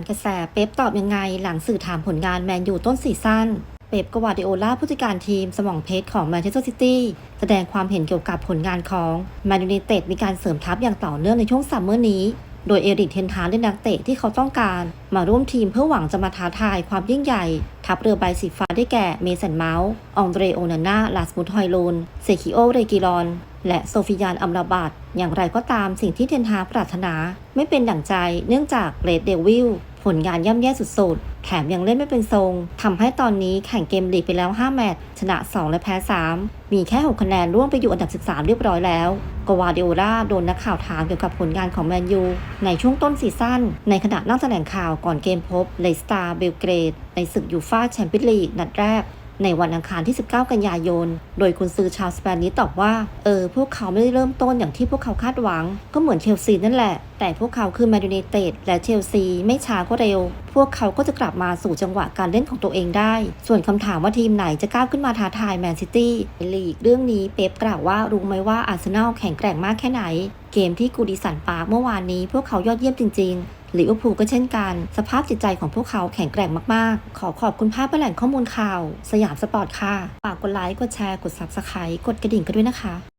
านกระแสเป๊ปตอบยังไง หลังสื่อถามผลงานแมนยูต้นซีซั่นเป๊ปกวาดิโอลาผู้จัดการทีมสมองเพชรของแมนเชสเตอร์ซิตี้แสดงความเห็นเกี่ยวกับผลงานของแมนยูไนเต็ดมีการเสริมทัพอย่างต่อเนื่องในช่วงซัมเมอร์นี้ โดยเอริกเทนทาร์ได้นักเตะที่เขาต้องการ มาร่วมทีมเพื่อหวังจะมาท้าทายความยิ่งใหญ่ ทัพเรือใบสีฟ้าได้แก่เมสันเมาส์องเดรโอนาน่าลาสมุทฮอยลูนเซคิโอเรกิรอนและโซฟิยานอัมราบัตอย่างไรก็ตามสิ่งที่เทนฮาปรารถนา ไม่เป็นดั่งใจเนื่องจากเรดเดวิล ผลงานย่ำแย่สุดๆ แถมยังเล่นไม่เป็นทรงทำให้ตอนนี้แข่งเกมลีกไปแล้ว 5 แมตช์ชนะ 2 และแพ้ 3 มีแค่ 6 คะแนนร่วงไปอยู่อันดับ 13 เรียบร้อยแล้วกวาเดโอราโดนนักข่าวถามเกี่ยวกับผลงานของแมนยูในช่วงต้นซีซั่น ในขณะนั่งแถลงข่าวก่อนเกมพบเลสตาเบลเกรด ในศึกยูฟาแชมเปี้ยนลีกนัดแรก ในวันอังคารที่ 19 กันยายน โดยคุณซื้อชาวสเปนนี้ตอบว่า เออ พวกเขาไม่ได้เริ่มต้นอย่างที่พวกเขาคาดหวัง ก็เหมือนเชลซีนั่นแหละ แต่พวกเขาคือแมนยูไนเต็ดและเชลซีไม่ช้าก็เร็ว พวกเขาก็จะกลับมาสู่จังหวะการเล่นของตัวเองได้ ส่วนคำถามว่าทีมไหนจะก้าวขึ้นมาท้าทายแมนซิตี้ลีกเรื่องนี้เป๊ปกล่าวว่ารู้ไหมว่าอาร์เซนอลแข็งแกร่งมากแค่ไหน เกมที่กูดิสันปาร์คเมื่อวานนี้พวกเขายอดเยี่ยมจริง ๆ ลิเวอร์พูลก็เช่นกัน สภาพจิตใจของพวกเขาแข็งแกร่งมาก ๆ ขอขอบคุณภาพแหล่งข้อมูลข่าว สยามสปอร์ตค่ะ ฝากกดไลค์ กดแชร์ กด Subscribe กดกระดิ่งกันด้วยนะคะ